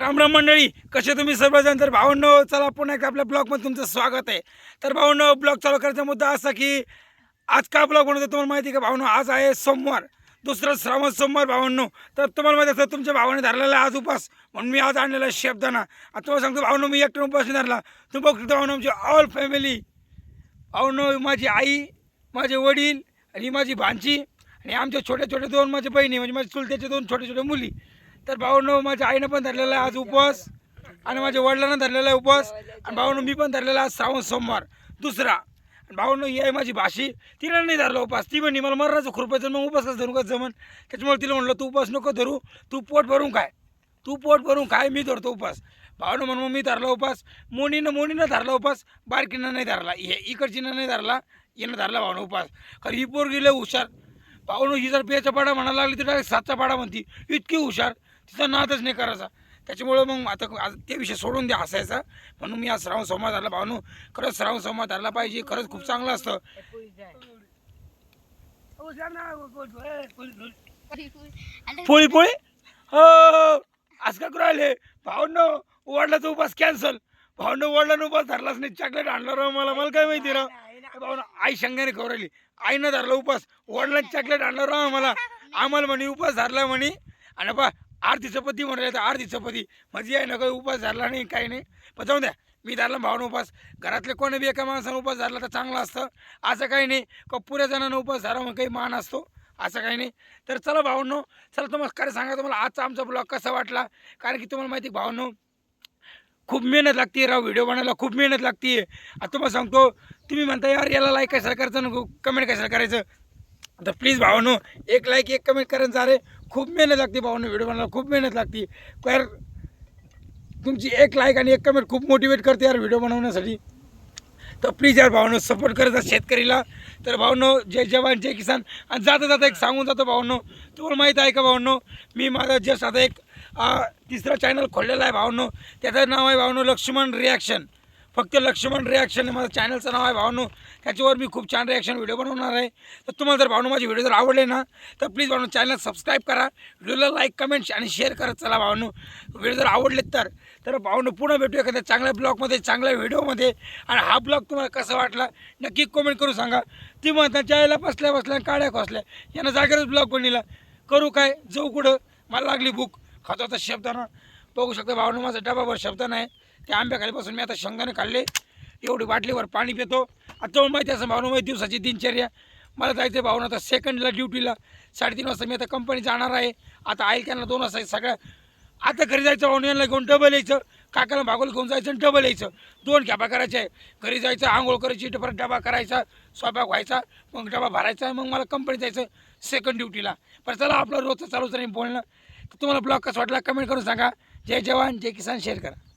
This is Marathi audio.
रामराम मंडळी कसे तुम्ही सर्वजण? तर भावंनो चला पुन्हा एकदा आपल्या ब्लॉगमध्ये तुमचं स्वागत आहे. तर भावंनो ब्लॉग चालू करायचा मुद्दा असा की आज का ब्लॉग बनवतो तुम्हाला माहिती आहे का भावनो आज आहे सोमवार दुसरं श्रावण सोमवार भावांनो तर तुम्हाला माहिती असतं तुमच्या भावाने धरलेला आहे आज उपास म्हणून मी आज आणलेला आहे शेपदाना आता तुम्हाला सांगतो भावनो मी एकटं उपास नाही धरला. तुम्ही बघतो भावनो आमची ऑल फॅमिली भावनो माझी आई माझे वडील आणि माझी भांची आणि आमच्या छोट्या छोट्या दोन माझ्या बहिणी म्हणजे माझ्या चुलत्याच्या दोन छोट्या छोट्या मुली. तर भाऊनं माझ्या आईनं पण धरलेला आहे आज उपवास. आणि माझ्या वडिलांना धरलेला आहे उपवास. आणि भाऊनं मी पण धरलेला आहे आज श्रावण सोमवार दुसरा. आणि भाऊनं ही आहे माझी भाषी तिला नाही धरला उपास ती म्हणे मला मरणाचं खुरपायचं मग उपवास धरू का जमन? त्याच्यामुळे तिला म्हणलं तू उपास नको धरू. तू पोट भरून काय तू पोट भरून काय मी धरतो उपास भावनं म्हणून मग मी धरला उपास मोनीनं मोनीनं धरला उपास बारकीनं नाही धरला. हे इकडचीनं नाही धरला. यानं धरला भावनं उपास कारण ही पोरगी लय हुशार. भावनं ही जर पेचा पाडा म्हणायला लागली तर डायरेक्ट सातचा पाडा म्हणती. इतकी हुशार. तिचा नादच नाही करायचा. त्याच्यामुळं मग आता आज ते विषय सोडून द्या हसायचा म्हणून मी आज श्रावण संवाद धरला भावनो खरंच श्रावण संवाद धरला पाहिजे. खरंच खूप चांगलं असतं. पोळी पोळी? हो आज का करू राहिले? भावनो वडिलाचा उपास कॅन्सल भावनो वडिलांना उपास धरलाच नाही. चॉकलेट आणलं राव मला. मला काय माहिती राव? भावना आई शंगाने खाऊ राहिली. आईनं धरला उपास वडिलांनी चॉकलेट आणलं राव आम्हाला. आम्हाला म्हणे उपास धरला म्हणे. आणि बा आरती चपाती म्हणाले तर आरती चपाती. म्हणजे आहे ना काही उपास धरला नाही काही नाही. पण जाऊ द्या मी धरला भावानं उपास. घरातले कोणी बी एका माणसानं उपास धरला तर चांगलं असतं. असं काही नाही. का पुऱ्या जणांना उपास धरा मग काही मान असतो. असं काही नाही. तर चला भावनो चला तुम्हाला खरं सांगा तुम्हाला आजचा आमचा ब्लॉग कसा वाटला? कारण की तुम्हाला माहिती भावनो खूप मेहनत लागते राव व्हिडिओ बनायला खूप मेहनत लागते आता तुम्हाला सांगतो तुम्ही म्हणता यार याला लाईक कशाला करायचं नको कमेंट कशाला करायचं? तर प्लीज भावानो एक लाईक एक कमेंट करायचं अरे खूप मेहनत लागते भावानो व्हिडिओ बनवायला खूप मेहनत लागते. तर तुमची एक लाईक आणि एक कमेंट खूप मोटिवेट करते यार व्हिडिओ बनवण्यासाठी. तर प्लीज यार भावनो सपोर्ट करत जा शेतकरीला. तर भावनो जय जवान जय किसान. आणि जाता जाता एक सांगून जातो भावनो. तुम्हाला माहीत आहे का भावनो मी माझा जस्ट आता एक तिसरा चॅनल खोललेला आहे भावनो. त्याचं नाव आहे भावनो लक्ष्मण रिॲक्शन फक्त लक्ष्मण रिॲक्शन आहे. माझं चॅनलचं नाव आहे भावनू. त्याच्यावर मी खूप छान रिॲक्शन व्हिडिओ बनवणार आहे. तर तुम्हाला जर भावनू माझे व्हिडिओ जर आवडले ना तर प्लीज भावनू चॅनल सबस्क्राईब करा. व्हिडिओला लाईक कमेंट आणि शेअर करत चला भावनू. व्हिडिओ जर आवडलेत तर तर भावनू पुन्हा भेटू एखाद्या चांगल्या ब्लॉगमध्ये चांगल्या व्हिडिओमध्ये आणि हा ब्लॉग तुम्हाला कसा वाटला नक्की कमेंट करून सांगा. ती म्हणता चायला बसल्या बसल्या काड्या खोसल्या यांना जागेवरच ब्लॉग बनलेला करू काय? जाऊ कुठं? मला लागली भूक. खातो आता शब्दानं. बघू शकता भावनं माझा डबाभर शब्द नाही. त्या आंब्याखाली बसून मी आता शेंगाने खाल्ले. एवढी बाटलीवर पाणी पितो. आता माहिती असं भावनं माहिती दिवसाची दिनचर्या. मला जायचं आहे भावनं आता सेकंडला ड्युटीला साडेतीन वाजता मी आता कंपनी जाणार आहे. आता आईल त्यांना दोन वाजता सगळ्या आता घरी जायचं भावनं यांना घेऊन डबल यायचं. काकाला भागोल घेऊन जायचं आणि डबल यायचं. दोन खेपा करायचे. आहे घरी जायचं आंघोळ करायची परत डबा करायचा स्वयंपाक व्हायचा मग डबा भरायचा मग मला कंपनीत जायचं सेकंड ड्युटीला पण चला आपलं रोजचं चालूच नाही बोलणं. तर तुम्हाला ब्लॉग कसं वाटला कमेंट करून सांगा. जय जवान जय किसान शेअर करा.